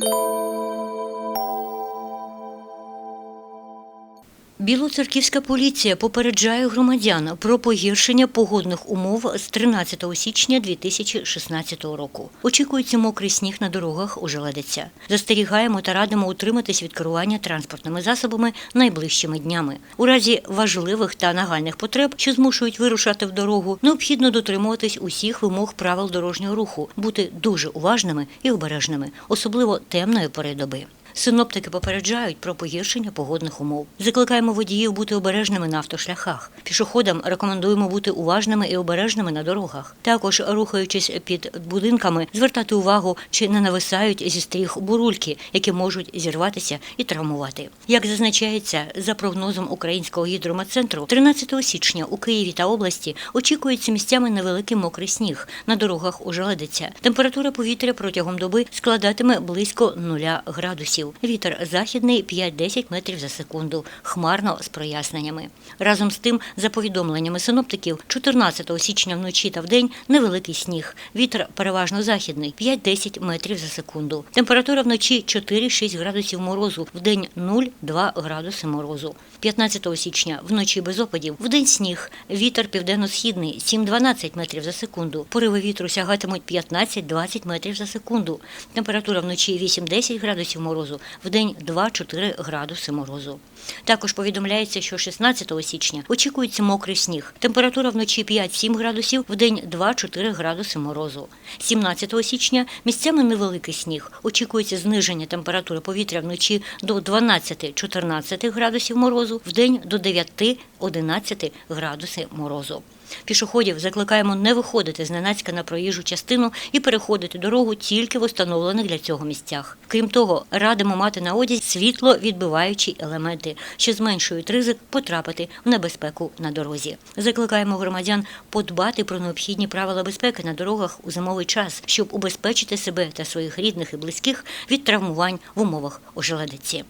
Thank you. Білоцерківська поліція попереджає громадян про погіршення погодних умов з 13 січня 2016 року. Очікується мокрий сніг на дорогах ожеледиця. Застерігаємо та радимо утриматись від керування транспортними засобами найближчими днями. У разі важливих та нагальних потреб, що змушують вирушати в дорогу, необхідно дотримуватись усіх вимог правил дорожнього руху, бути дуже уважними і обережними, особливо темної пори доби. Синоптики попереджають про погіршення погодних умов. Закликаємо водіїв бути обережними на автошляхах. Пішоходам рекомендуємо бути уважними і обережними на дорогах. Також, рухаючись під будинками, звертати увагу, чи не нависають зі стріх бурульки, які можуть зірватися і травмувати. Як зазначається за прогнозом Українського гідрометцентру, 13 січня у Києві та області очікується місцями невеликий мокрий сніг. На дорогах ожеледиться. Температура повітря протягом доби складатиме близько 0 градусів. Вітер західний 5-10 метрів за секунду, хмарно з проясненнями. Разом з тим, за повідомленнями синоптиків, 14 січня вночі та вдень невеликий сніг. Вітер переважно західний 5-10 метрів за секунду. Температура вночі 4-6 градусів морозу, вдень 0-2 градуси морозу. 15 січня вночі без опадів, вдень сніг, вітер південно-східний 7-12 метрів за секунду. Пориви вітру сягатимуть 15-20 метрів за секунду. Температура вночі 8-10 градусів морозу, вдень 2-4 градуси морозу. Також повідомляється, що 16 січня очікується мокрий сніг. Температура вночі 5-7 градусів, в день 2-4 градуси морозу. 17 січня місцями невеликий сніг. Очікується зниження температури повітря вночі до 12-14 градусів морозу, в день до 9-11 градусів морозу. Пішоходів закликаємо не виходити зненацька на проїжджу частину і переходити дорогу тільки в установлених для цього місцях. Крім того, радимо мати на одязі світло відбиваючі елементи, що зменшують ризик потрапити в небезпеку на дорозі. Закликаємо громадян подбати про необхідні правила безпеки на дорогах у зимовий час, щоб убезпечити себе та своїх рідних і близьких від травмувань в умовах ожеледиці.